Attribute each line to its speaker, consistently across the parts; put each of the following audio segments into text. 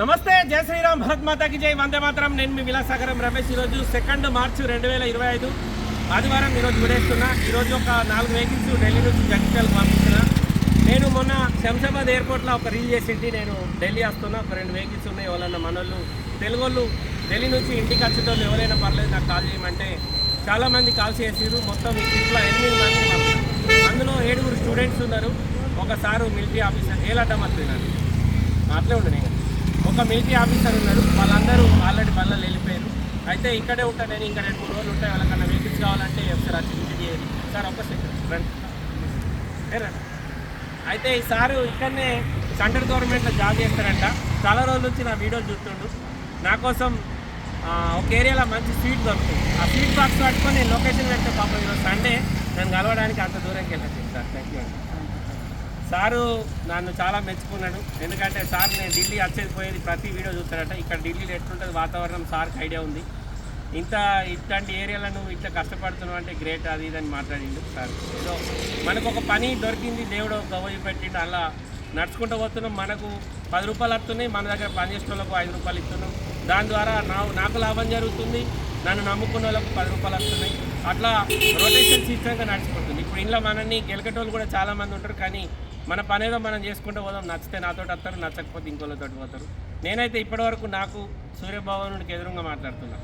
Speaker 1: నమస్తే జై శ్రీరామ్ భరత్ మాతాకి జై. వందే మాత్రం. నేను మీ విలాసాగరం రమేష్. ఈరోజు సెకండ్ మార్చ్ రెండు వేల ఇరవై ఐదు. ఆదివారం ఈరోజు విడేస్తున్నా. ఈరోజు ఒక నాలుగు వెహికల్స్ ఢిల్లీ నుంచి జగిత్యాలకు పంపిస్తున్నా. నేను మొన్న శంషాబాద్ ఎయిర్పోర్ట్లో ఒక రీల్ చేసింటి నేను ఢిల్లీ వస్తున్నా. ఒక రెండు వెహికల్స్ ఉన్నాయి. ఎవరన్నా మనోళ్ళు తెలుగు వాళ్ళు ఢిల్లీ నుంచి ఇంటికి వచ్చేటోళ్ళు ఎవరైనా పర్లేదు నాకు కాల్ చేయమంటే చాలామంది కాల్ చేసిరు మొత్తం ఇంట్లో ఎనిమిది మంది అందులో ఏడుగురు స్టూడెంట్స్ ఉన్నారు. ఒక సారు మిలిటరీ ఆఫీసర్ ఏలాటం వస్తున్నారు అట్లే ఉండే నేను. ఒక మిలిటరీ ఆఫీసర్ ఉన్నాడు. వాళ్ళందరూ ఆల్రెడీ బళ్ళలు వెళ్ళిపోయారు. అయితే ఇక్కడే ఉంటా నేను ఇంకా రెండు మూడు రోజులు ఉంటాయి వాళ్ళకన్నా వెహికల్స్ కావాలంటే ఒకసారి వచ్చి విజిట్ చేయాలి సార్ ఒక్క సెకండ్ రండి. అయితే ఈ సారు ఇక్కడనే సెంట్రల్ గవర్నమెంట్లో జాబ్ చేస్తారంట చాలా రోజుల నుంచి నా వీడియోలు చూస్తుండు. నా కోసం ఒక ఏరియాలో మంచి స్వీట్ దొరుకుతుంది. ఆ స్వీట్ బాక్స్ పట్టుకొని నేను లొకేషన్ పెడితే పాపం ఈరోజు సండే నన్ను కలవడానికి అంత దూరంకి వెళ్ళచ్చు సార్. థ్యాంక్ యూ అండి. సారు నన్ను చాలా మెచ్చుకున్నాడు. ఎందుకంటే సార్ నేను ఢిల్లీ వచ్చేది పోయేది ప్రతి వీడియో చూస్తాడట ఇక్కడ ఢిల్లీలో ఎట్లుంటుంది వాతావరణం సార్కి ఐడియా ఉంది. ఇంత ఇట్లాంటి ఏరియాలో నువ్వు ఇట్లా కష్టపడుతున్నావు అంటే గ్రేట్ అది ఇది అని మాట్లాడిండు సార్. ఏదో మనకు ఒక పని దొరికింది దేవుడు గవ్వయి పెట్టిండు అలా నడుచుకుంటూ పోతున్నాం. మనకు పది రూపాయలు వస్తున్నాయి మన దగ్గర పని చేసే వాళ్ళకు ఐదు రూపాయలు ఇస్తున్నాం. దాని ద్వారా నా నాకు లాభం జరుగుతుంది నన్ను నమ్ముకున్న వాళ్ళకు పది రూపాయలు వస్తున్నాయి అట్లా రొటేషన్ సిస్టమ్గా నడిచిపోతుంది ఇప్పుడు ఇంట్లో మనల్ని గెలకటోళ్ళు కూడా చాలామంది ఉంటారు కానీ మన పని ఏదో మనం చేసుకుంటూ పోదాం. నచ్చితే నాతో వస్తారు నచ్చకపోతే ఇంకోళ్ళతో పోతారు. నేనైతే ఇప్పటివరకు నాకు సూర్యభవనుడికి ఎదురుగా మాట్లాడుతున్నా.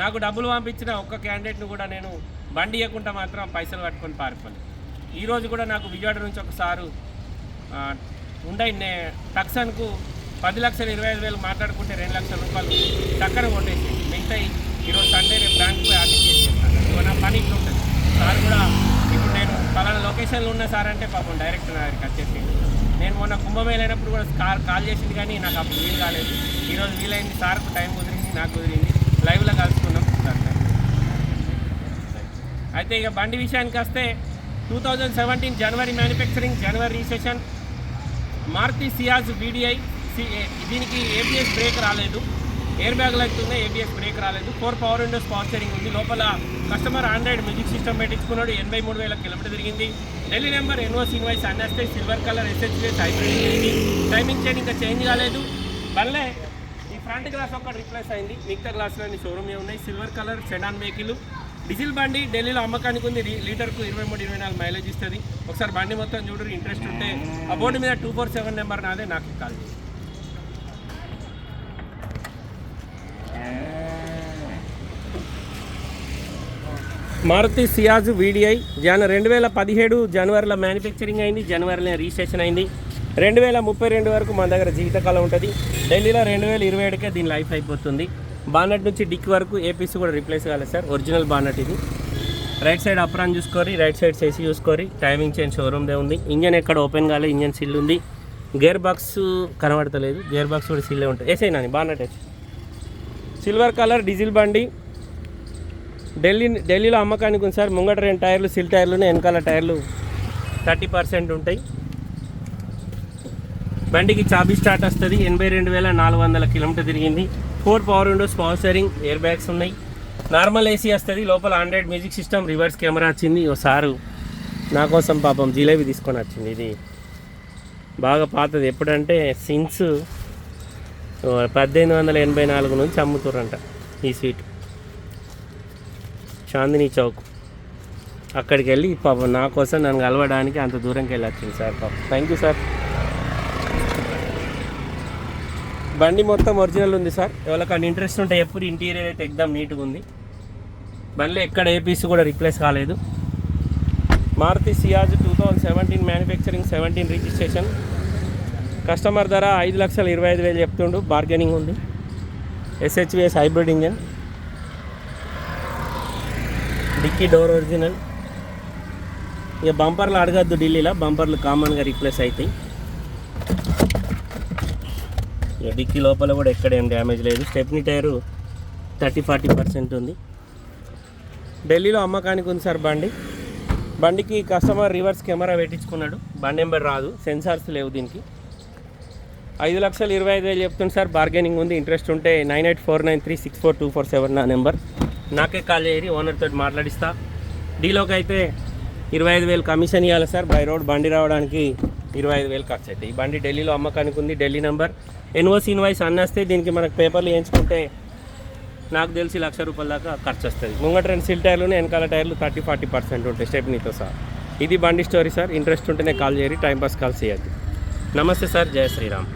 Speaker 1: నాకు డబ్బులు పంపించిన ఒక్క క్యాండిడేట్ను కూడా నేను బండి ఇవ్వకుండా మాత్రం పైసలు పట్టుకొని పారిపోలేదు ఈరోజు కూడా నాకు విజయవాడ నుంచి ఒకసారి ఉండయి ఉండే నే టక్సన్కు పది లక్షలు ఇరవై ఐదు వేలు మాట్లాడుకుంటే రెండు లక్షల రూపాయలు చక్కర కొట్టేసి మిగతాయి ఈరోజు సండే రేపు బ్యాంక్ పోయి ఆర్డర్ చేసి నా పని ఇట్లా ఉంటుంది సార్ కూడా నేను పలానా లొకేషన్లో ఉన్న సార్ అంటే పాపం డైరెక్ట్ నా దగ్గరికి వచ్చేసి నేను మొన్న కుంభమేళ అయినప్పుడు కూడా కాల్ కాల్ చేసింది కానీ నాకు అప్పుడు వీలు కాలేదు. ఈరోజు వీలైంది సార్కు టైం కుదిరింది నాకు కుదిరింది. లైవ్లో కలుసుకున్నాం సార్. అయితే ఇక బండి విషయానికి వస్తే two thousand seventeen January manufacturing January registration Maruti Ciaz VDI దీనికి ఏబిఎస్ బ్రేక్ రాలేదు. ఎయిర్ బ్యాగ్ అయితే ఏబిఎస్ బ్రేక్ రాలేదు. Four power windows power sharing ఉంది. లోపల కస్టమర్ ఆండ్రాయిడ్ మ్యూజిక్ సిస్టమ్ పెట్టించుకున్నాడు. ఎనభై మూడు వేల కిలోమీటర్ తిరిగింది. ఢిల్లీ నెంబర్ ఎన్ఓసి ఇన్వాయిస్ అన్నస్తే సిల్వర్ కలర్ ఎస్హెచ్ఎస్ హైబ్రిడ్ ఉంది. టైమింగ్ చైన్ ఇంకా చేంజ్ కాలేదు. బల్లే ఈ ఫ్రంట్ గ్లాస్ ఒక్కటి రిప్లేస్ అయింది. మిగతా గ్లాసులన్నీ షోరూమ్ ఉన్నాయి. Silver colour sedan vehicle diesel బండి ఢిల్లీలో అమ్మకానికి ఉంది. లీటర్కు ఇరవై మూడు ఇరవై నాలుగు మైలేజ్ ఇస్తుంది. ఒకసారి బండి మొత్తం చూడరు ఇంట్రెస్ట్ ఉంటే. ఆ బోర్డు మీద టూ ఫోర్ సెవెన్ నెంబర్ నాదే నాకు కాల్ మారుతి సియాజ్ వీడిఐ. జన రెండు వేల పదిహేడు జనవరిలో మ్యానుఫ్యాక్చరింగ్ అయింది జనవరిలో రిజిస్ట్రేషన్ అయింది. రెండు వేల ముప్పై రెండు వరకు మన దగ్గర జీవితకాలం ఉంటుంది. ఢిల్లీలో రెండు వేల ఇరవై ఏడుకే దీని లైఫ్ అయిపోతుంది. బానట్ నుంచి డిక్ వరకు ఏపీసీ కూడా రీప్లేస్ కాలేదు సార్. ఒరిజినల్ బానట్ ఇది. రైట్ సైడ్ అప్రాన్ చూసుకోరి రైట్ సైడ్ చేసి చూసుకోరి. టైమింగ్ చైన్ షోరూమ్దే ఉంది. ఇంజన్ ఎక్కడ ఓపెన్ కాలేదు ఇంజన్ సిల్ ఉంది. గేర్ బాక్స్ కనబడతలేదు. గేర్ బాక్స్ కూడా సిల్లే ఉంటుంది. వేసేనా బానట్ సిల్వర్ కలర్ డీజిల్ బండి. ఢిల్లీ ఢిల్లీలో అమ్మకానికి ఉంది సార్. ముంగట రెండు టైర్లు సిల్ టైర్లు వెనకాల టైర్లు థర్టీ పర్సెంట్ ఉంటాయి. బండికి చాబీ స్టార్ట్ వస్తుంది. ఎనభై రెండు వేల నాలుగు వందల కిలోమీటర్ తిరిగింది. Four power windows power steering air bags ఉన్నాయి. నార్మల్ ఏసీ వస్తుంది. లోపల Android music system reverse camera వచ్చింది. ఓ సారు నా కోసం పాపం జిలేబీ తీసుకొని వచ్చింది ఇది. బాగా పాతది. ఎప్పుడంటే సిన్స్ పద్దెనిమిది వందల ఎనభై నాలుగు నుంచి అమ్ముతుర్రంట ఈ స్వీట్. చాందినీ చౌక్. అక్కడికి వెళ్ళి పాపం నా కోసం నన్ను కలవడానికి అంత దూరంకి వెళ్ళొచ్చింది సార్ పాపం. థ్యాంక్ యూ సార్ బండి మొత్తం ఒరిజినల్ ఉంది సార్. ఎవరికైనా ఇంట్రెస్ట్ ఉంటే ఎప్పుడు ఇంటీరియర్ అయితే ఎగ్దాం నీట్గా ఉంది. బండిలో ఎక్కడ ఏ పీస్ కూడా రీప్లేస్ కాలేదు. Maruti Ciaz two thousand seventeen manufacturing seventeen registration customer ధర ఐదు లక్షల ఇరవై ఐదు వేలు చెప్తుండు. బార్గెనింగ్ ఉంది. SHVS hybrid engine dickey door original. ఇక బంపర్లు అడగద్దు ఢిల్లీలో బంపర్లు కామన్గా రీప్లేస్ అవుతాయి ఇక డిక్కీ లోపల కూడా ఎక్కడేం డ్యామేజ్ లేదు. Stepney tyre thirty forty percent ఉంది. ఢిల్లీలో అమ్మకానికి ఉంది సార్ బండి. బండికి కస్టమర్ రివర్స్ కెమెరా పెట్టించుకున్నాడు. బండి నెంబర్ రాదు. సెన్సార్స్ లేవు దీనికి. ఐదు లక్షలు ఇరవై ఐదు వేలు చెప్తుంది సార్. బార్గెనింగ్ ఉంది. ఇంట్రెస్ట్ ఉంటే nine eight four nine three six four two four seven నా నెంబర్. నాకే కాల్ చేయరు ఓనర్ తోటి మాట్లాడిస్తా. డీలోకి అయితే ఇరవై ఐదు వేలు కమిషన్ ఇవ్వాలి సార్. బై రోడ్ బండి రావడానికి ఇరవై ఐదు వేలు ఖర్చు అవుతాయి ఈ బండి ఢిల్లీలో అమ్మకానికి ఉంది ఢిల్లీ నెంబర్. ఎన్ఓసి ఇన్వాయిస్ అన్నేస్తే దీనికి మనకు పేపర్లు వేయించుకుంటే నాకు తెలిసి లక్ష రూపాయల దాకా ఖర్చు వస్తుంది. ముంగట రెండు సిల్ టైర్లు వెనకాల టైర్లు థర్టీ ఫార్టీ పర్సెంట్ ఉంటాయి స్టెప్నీతో సార్ ఇది బండి స్టోరీ సార్. ఇంట్రెస్ట్ ఉంటేనే కాల్ చేయరు టైం పాస్ కాల్ చేయద్దు. నమస్తే సార్. జయ శ్రీరామ్.